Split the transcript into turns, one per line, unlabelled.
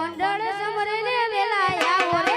મંડળ સમરે ને વેલાયા